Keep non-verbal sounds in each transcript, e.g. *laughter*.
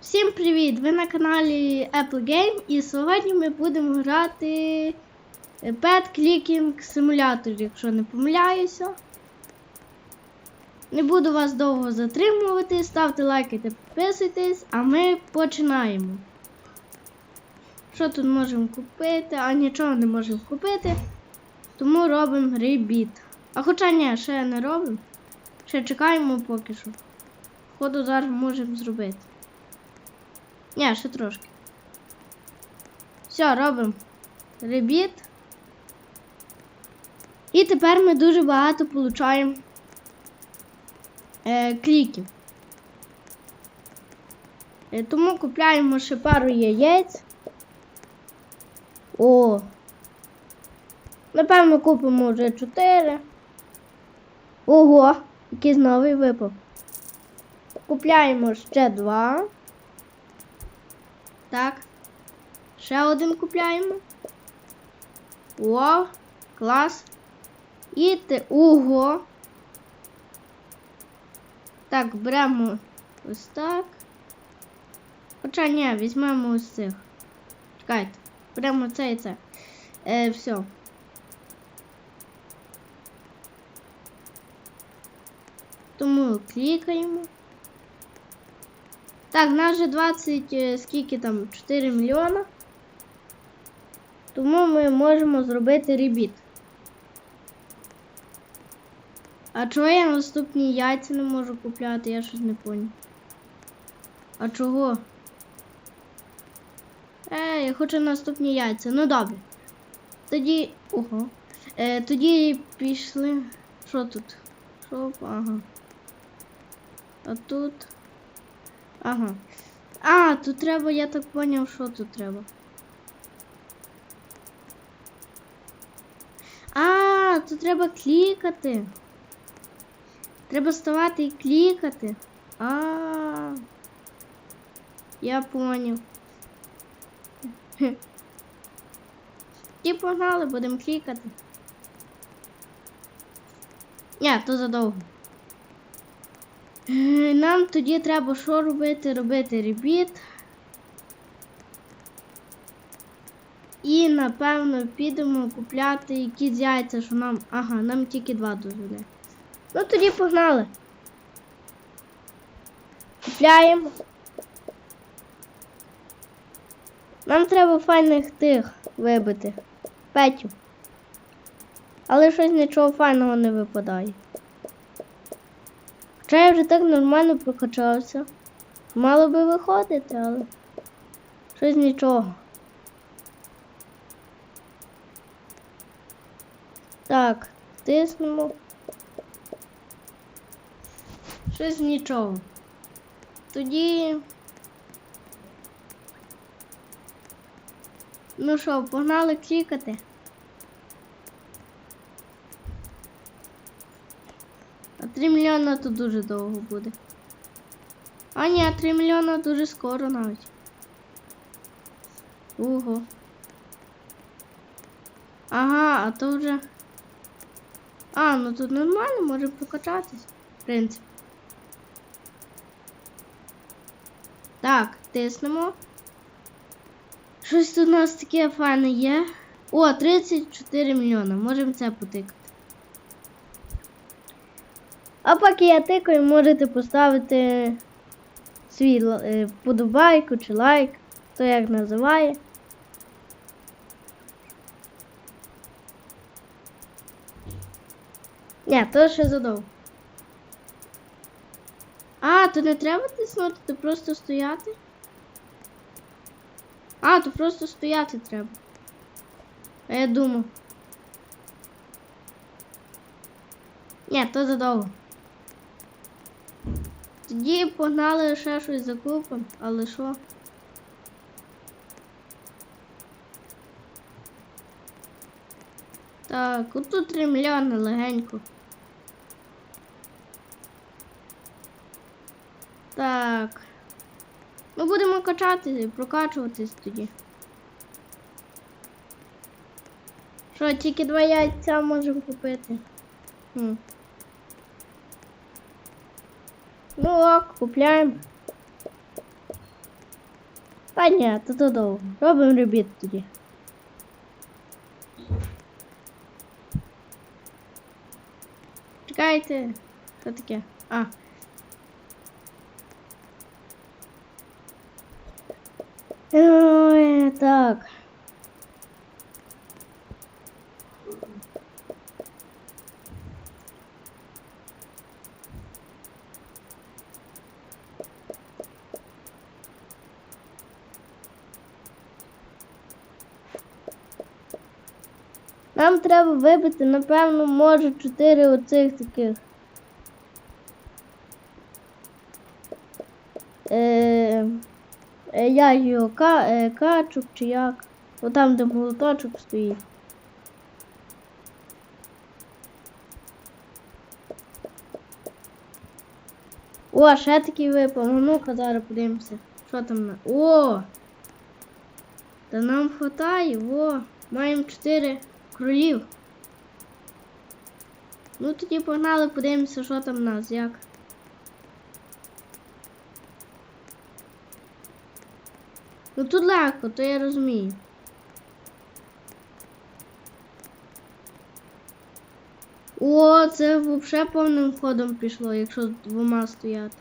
Всім привіт! Ви на каналі Apple Game і сьогодні ми будемо грати Pet Clicking Simulator, якщо не помиляюся. Не буду вас довго затримувати, ставте лайки та підписуйтесь, а ми починаємо. Що тут можемо купити? А нічого не можемо купити. Тому робимо ребіт. А хоча ні, ще не робимо. Ще чекаємо поки що. Ходу зараз можемо зробити. Ні, ще трошки. Все, робимо ребіт. І тепер ми дуже багато получаємо е, кліків. Е, тому купляємо ще пару яєць. О! Напевно, купимо вже 4. Ого, якийсь новий випав. Купляємо ще два. Так. Ще один купляємо. О, клас. І те. Ого. Так, беремо ось так. Хоча ні, візьмемо ось цих. Чекайте. Беремо це і це. Е, все. Тому клікаємо. Так, нас вже 20, е, скільки там, 4 мільйона. Тому ми можемо зробити ребіт. А чого я наступні яйця не можу купляти? Я щось не поняв. А чого? Е, я хочу наступні яйця. Ну добре. Тоді. Ого. Е, тоді пішли. Що тут? Шоп, ага. А тут. Ага. А, тут треба, я так поняв, що тут треба. А, тут треба клікати. Треба ставати і клікати. А. Я поняв. *laughs* І погнали, будемо клікати. Ні, то задовго. Е, Нам тоді треба що робити? Робити ребіт. І напевно підемо купляти якісь яйця, що нам. Ага, нам тільки два дозволяє. Ну тоді погнали. Купляємо. Нам треба файних тих вибити. Петю. Але щось нічого файного не випадає. Хоча я вже так нормально прокачався. Мало би виходити, але щось нічого. Так, тиснемо. Щось нічого. Тоді. Ну що, погнали клікати. 3 мільйона то дуже довго буде. А ні, 3 мільйона дуже скоро навіть. Ого. Ага, а то вже. А, ну тут нормально, може покачатись, в принципі. Так, тиснемо. Щось тут у нас таке файне є. О, 34 мільйона. Можемо це потикати. А поки я тикаю, можете поставити свій е, вподобайку чи лайк, хто як називає. Ні, то ще задовго. А, то не треба тиснути, то просто стояти. А, то просто стояти треба. А я думав. Ні, то задовго. Тоді погнали ще щось закупимо, але що? Так, отут 3 мільйони легенько. Так. Ми будемо качати, прокачуватись тоді. Що, тільки два яйця можемо купити? Хм. Ну ок, купляємо. Та ні, то то довго. Робимо ребіт тоді. Чекайте. Що таке? А. Ой, так. Нам треба вибити, напевно, може, чотири оцих таких. Е, е, я його ка, е, качук чи як. О там, де молоточок стоїть. О, ще такий випав. Ну, Ну-ка, зараз подивимося. Що там на. О! Та нам хватає, во. Маємо чотири кролів. Ну тоді погнали, подивимося, що там в нас, як. Ну тут легко, то я розумію. О, це взагалі повним ходом пішло, якщо двома стояти.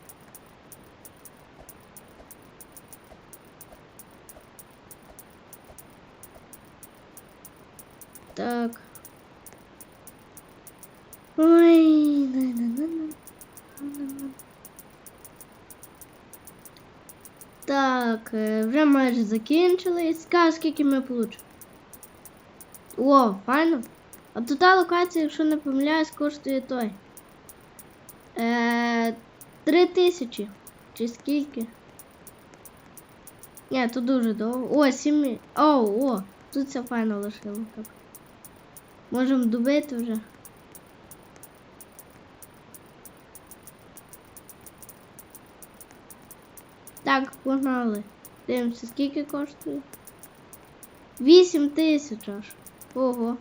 Так. Ой, на-на-на-на. На-на-на. Так, е, вже майже закінчились. Скажи, скільки ми получимо. О, файно. А тут та локація, якщо не помиляюсь, коштує той. Е, три тисячі. Чи скільки? Ні, тут дуже довго. О, сім. О, о, тут все файно лишило. Так. Можемо добити вже. Так, погнали. Дивимося, скільки коштує? 8 тисяч аж. Ого.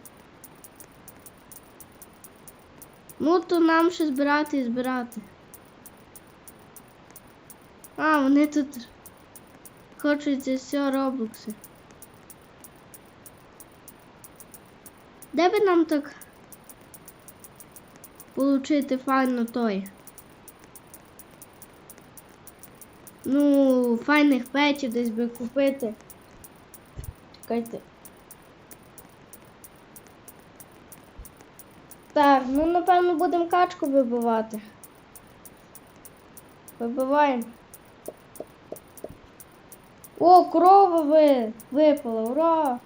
Ну, то нам ще збирати і збирати. А, вони тут хочуть все роблокси. Де би нам так получити файно той? Ну, файних печів десь би купити. Чекайте. Так, ну напевно будемо качку вибивати. Вибиваємо. О, корова ви... випала, ура!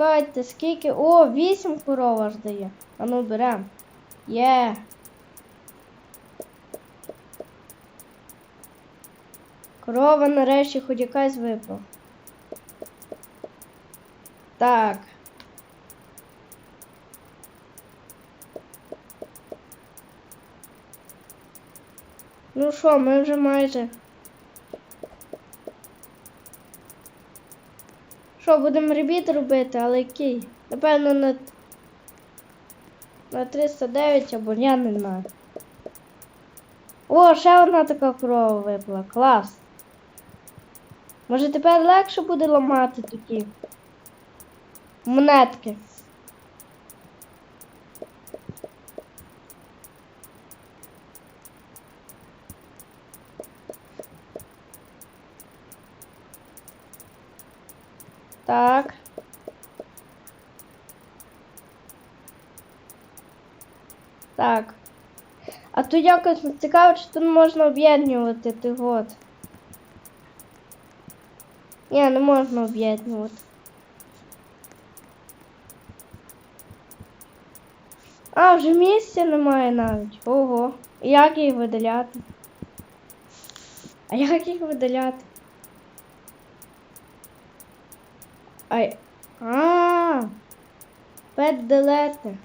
Чекайте, скільки. О, вісім коров аж дає. А ну берем. Є. Корова нарешті хоч якась випала. Так. Ну що, ми вже майже. Що, будемо ребіт робити, але який? Напевно, на. На 309 або я не знаю. О, ще одна така крова випла. Клас. Може тепер легше буде ламати такі монетки. Так. Так. А тут якось цікаво, чи тут можна об'єднувати ти от. Ні, не можна об'єднувати. А, вже місця немає навіть. Ого. І Як їх видаляти? А як їх видаляти? Ай. А. Пет делети.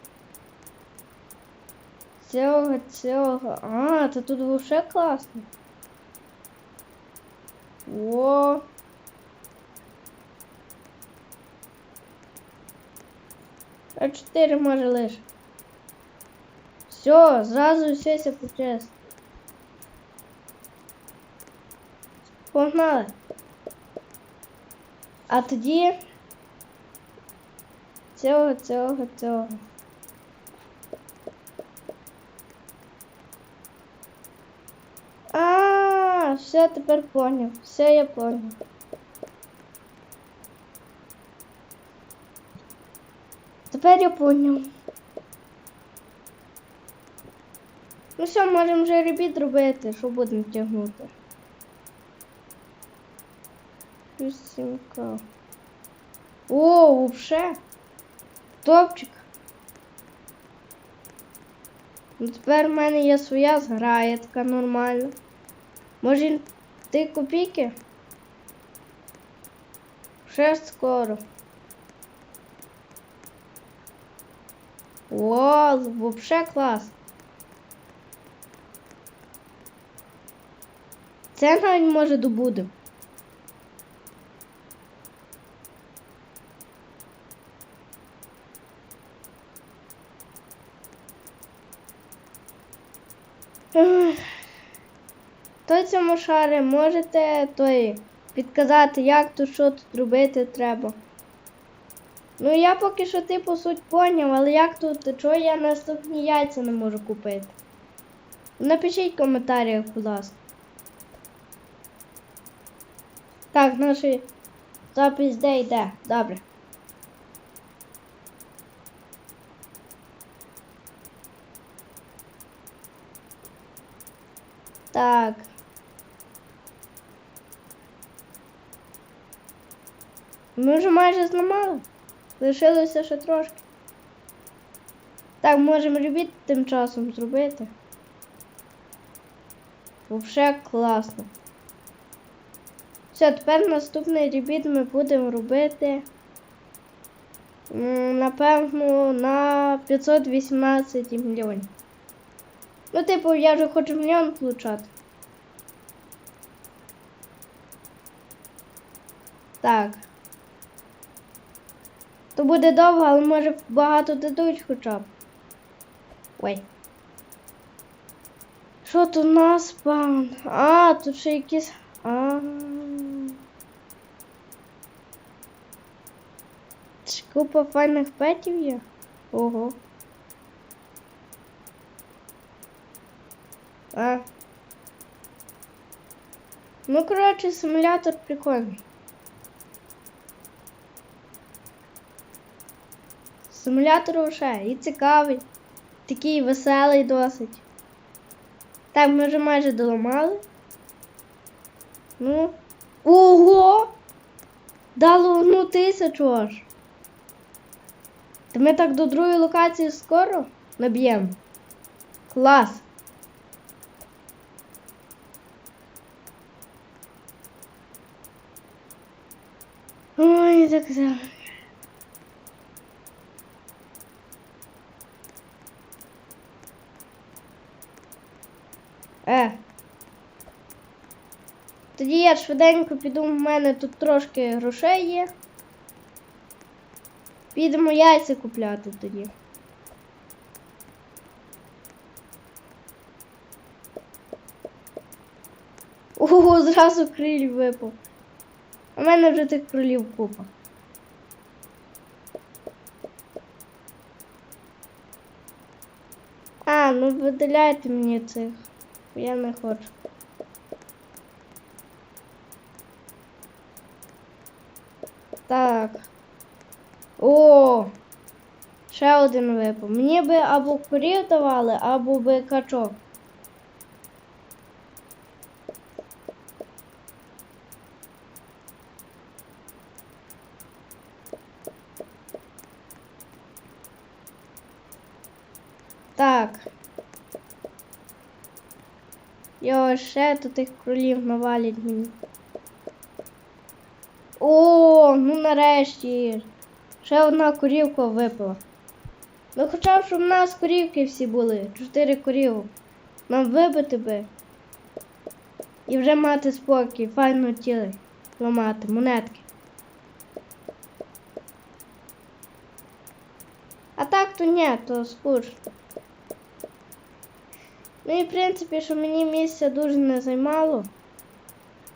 Цього, цього. А, то тут вообще класно. О. А 4 може лише. Все, зразу все почесно. Погнали. А тоді цього, цього, цього. А, все тепер поняв. Все я поняв. Тепер я поняв. Ну все, можемо вже ребіт робити, що будемо тягнути. Вісімка. О, вообще. Топчик. Ну, тепер в мене є своя зграя така нормальна. Може ти копійки? Ще скоро. О, вообще клас. Це навіть може добудемо. Цьому шари можете той підказати, як тут що тут робити треба. Ну я поки що типу суть поняв, але як тут, чого я наступні яйця не можу купити? Напишіть в коментарях, будь ласка. Так, наші запис де йде. Добре. Так. Ми вже майже зламали. Лишилося ще трошки. Так, можемо ребіт тим часом зробити. Вообще класно. Все, тепер наступний ребіт ми будемо робити. Напевно, на 518 мільйонів. Ну, типу, я вже хочу мільйон получати. Так. То буде довго, але може багато дадуть хоча б. Ой. Що тут у нас пан? А, тут ще якісь. А. Купа файних петів є. Ого. А. Ну, коротше, симулятор прикольний. Симулятор уже і цікавий, такий веселий досить. Так, ми вже майже доламали. Ну. Ого! Дало одну тисячу аж. Та ми так до другої локації скоро наб'ємо. Клас! Ой, так так. Е. Тоді я швиденько піду, в мене тут трошки грошей є. Підемо яйця купляти тоді. Ого, зразу криль випав. У мене вже тих крилів купа. А, ну видаляйте мені цих. Я не хочу. Так. О! Ще один випав. Мені би або курів давали, або би качок. Так. Йо, ще тут тих кролів навалять мені. О, ну нарешті. Ще одна корівка випала. Ну хоча б щоб в нас корівки всі були. Чотири корів. Нам вибити би. І вже мати спокій, файно тіли ламати, монетки. А так то ні, то скучно. Ну і в принципі, що мені місця дуже не займало.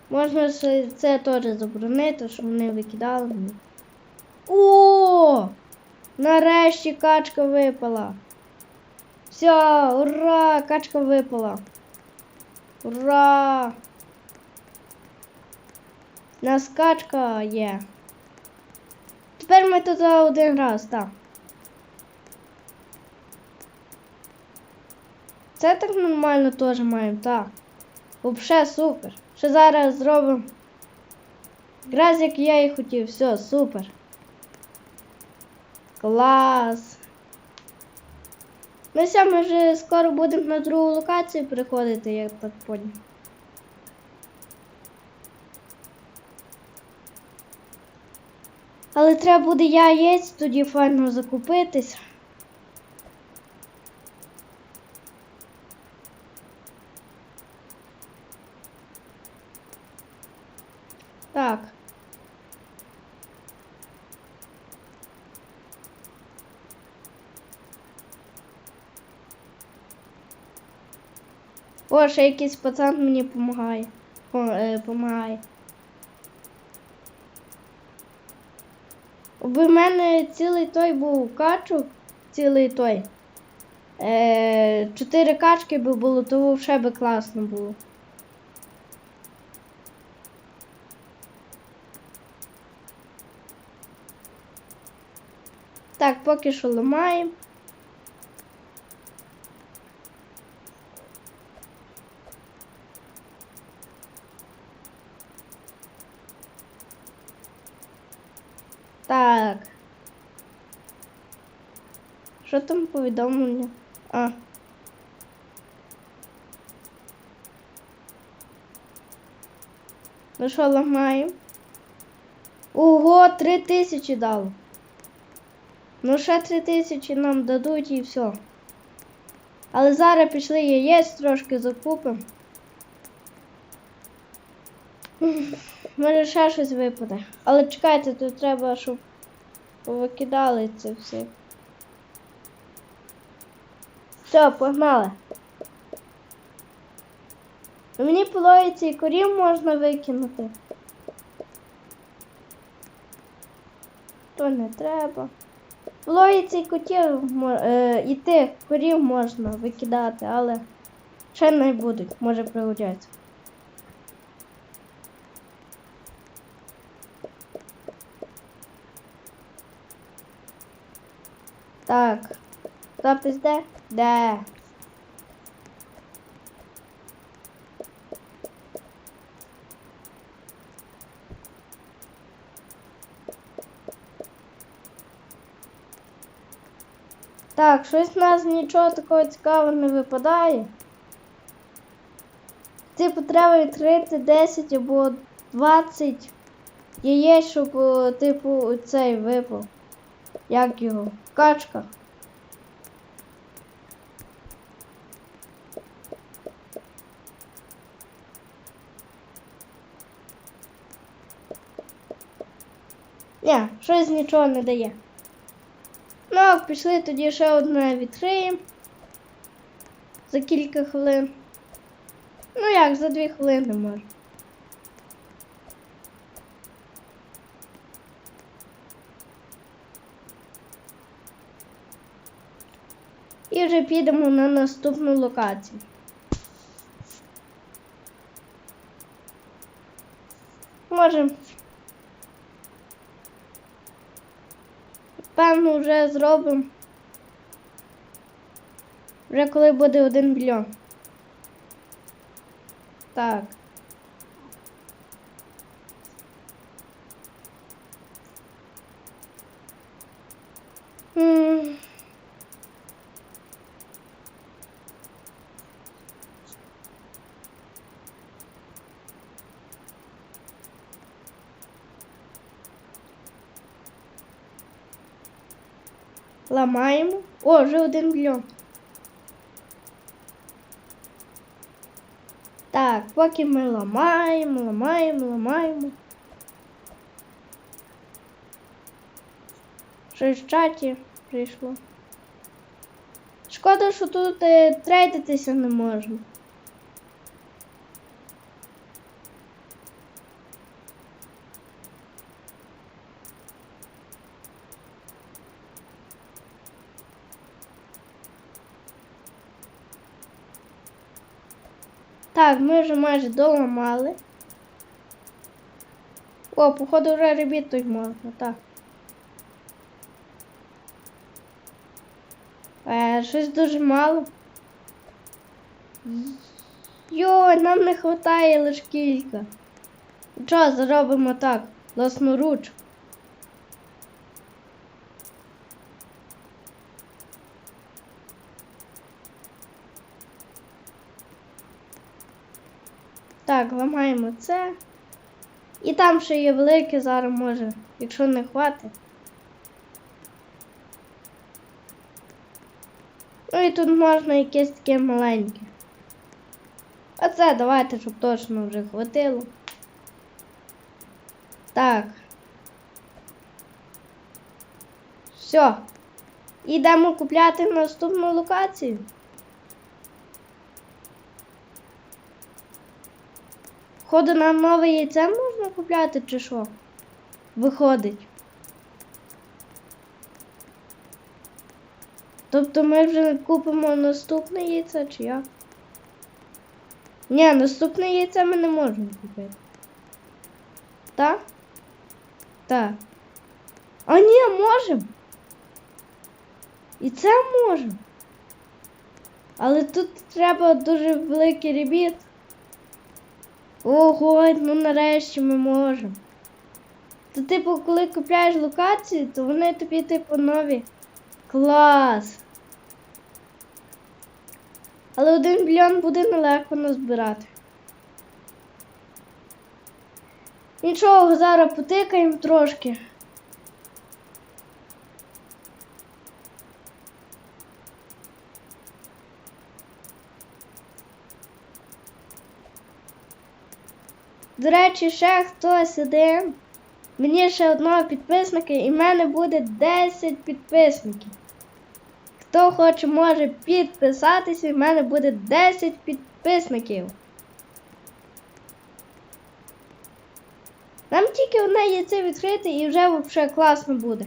Можна ж це теж заборонити, щоб вони викидали. О! Нарешті качка випала. Все, ура! Качка випала. Ура! У нас качка є. Тепер ми тут за один раз, так. Це так нормально теж маємо, так. Вообще супер. Ще зараз зробимо. Якраз як я і хотів, все, супер. Клас. Ну все, ми вже скоро будемо на другу локацію приходити, я так поняв. Але треба буде яєць тоді файно закупитись. Так. О, ще якийсь пацан мені допомагає. е, Помагає. В мене цілий той був качок, цілий той. Е, чотири качки би було, то ще би класно було. Так, поки що ламаємо. Там повідомлення? А. Ну що, ламаємо? Ого, три тисячі дало. Ну, ще три тисячі нам дадуть і все. Але зараз пішли яєць трошки закупимо. *laughs* Може ще щось випаде. Але чекайте, тут треба, щоб повикидали це все. Все, погнали. Ну, Мені половиці і корів можна викинути. То не треба. Лоїться і котів е, і тих корів можна викидати, але ще не будуть, може пригодяться. Так. Запис де? Де? Так, щось в нас нічого такого цікавого не випадає. Типу треба відкрити 10 або 20 яєць, щоб, типу, цей випав. Як його? Качка. Ні, щось нічого не дає. Ну, пішли тоді ще одне відкриємо. За кілька хвилин. Ну як, за дві хвилини може. І вже підемо на наступну локацію. Можемо. Певно, вже зробимо. Вже коли буде один мільйон. Так. Ламаємо. О, вже один мільйон. Так, поки ми ламаємо, ламаємо, ламаємо. Щось в чаті прийшло. Шкода, що тут е, трейдитися не можна. Так, ми вже майже доламали. О, походу вже ребіт тут можна, так. Е, щось дуже мало. Йой, нам не вистачає лише кілька. Що, зробимо так, власноруч. Так, ламаємо це. І там ще є велике зараз може, якщо не хватить. Ну і тут можна якесь таке маленьке. А це давайте, щоб точно вже хватило. Так. Все. Ідемо купляти наступну локацію. Ходу нам нове яйце можна купляти чи що? Виходить. Тобто ми вже купимо наступне яйце чи як? Ні, наступне яйце ми не можемо купити. Так? Так. А ні, можемо. І це можемо. Але тут треба дуже великий ребіт. Ого, ну нарешті ми можемо. То, типу, коли купляєш локації, то вони тобі, типу, нові. Клас! Але один мільйон буде нелегко назбирати. Нічого, зараз потикаємо трошки. До речі, ще хтось один. Мені ще одного підписника і в мене буде 10 підписників. Хто хоче, може підписатися, і в мене буде 10 підписників. Нам тільки одне яйце відкрити і вже взагалі класно буде.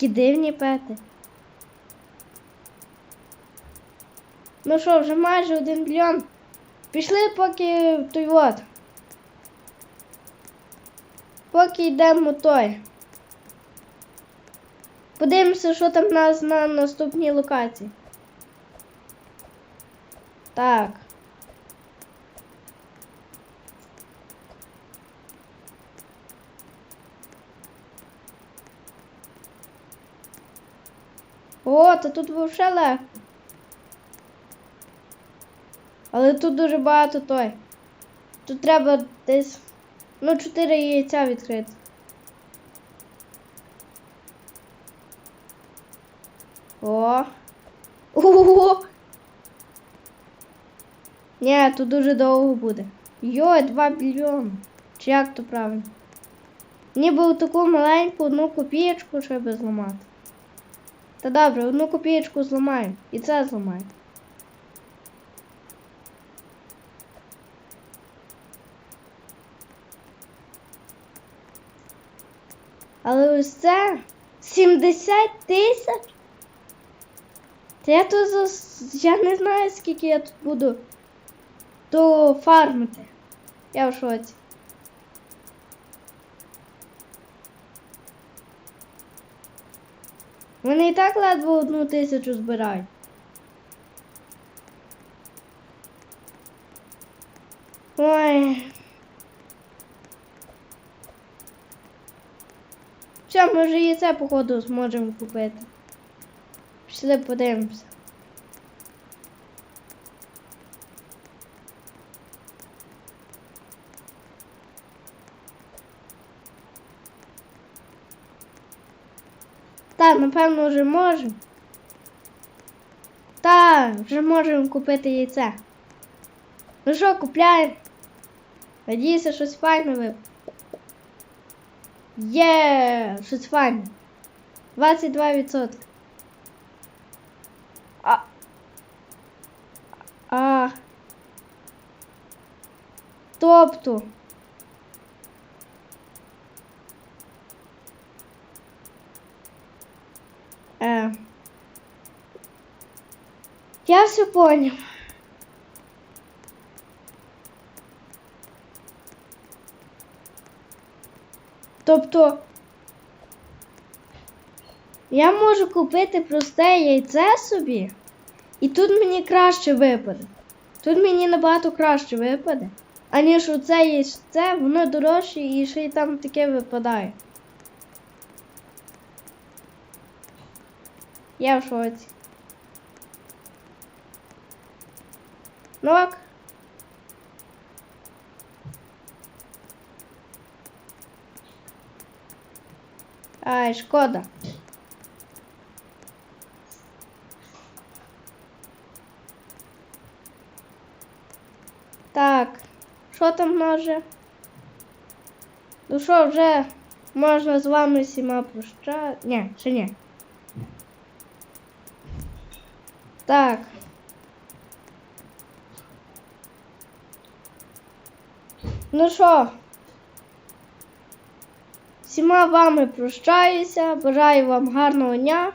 Якісь пети. Ну що, вже майже один мільйон. Пішли поки той от. Поки йдемо той. Подивимося, що там в нас на наступній локації. Так. О, то тут взагалі легко. Але тут дуже багато той. Тут треба десь. Ну, 4 яйця відкрити. О! Ого! Ні, тут дуже довго буде. Йой, 2 мільйони. Чи як то правильно? Ніби таку маленьку одну копієчку, щоб зламати. Та добре, одну копієчку зламаємо. І це зламаємо. Але це 70 тисяч. Та я тут я не знаю, скільки я тут буду то фармити. Я в шоці. Вони і так ледве одну тисячу збирають. Ой. Все, ми вже і це, походу, зможемо купити. Пішли подивимося. Так, напевно, вже можемо. Так, вже можемо купити яйце. Ну що, купляємо? Надіюся, щось файне випало. Є, щось файне. 22%. А. А. Тобто. Е. Я все понял. Тобто я можу купити просте яйце собі, і тут мені краще випаде. Тут мені набагато краще випаде, аніж оце яйце, воно дорожче і ще й там таке випадає. Я в шоці. Ну ок. Ай, шкода. Так, що там може? Ну що, вже можна з вами всіма прощати? Ні, ще ні. Так. Ну що? Всіма вами прощаюся, бажаю вам гарного дня.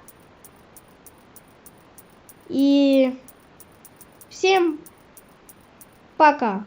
І всім пока.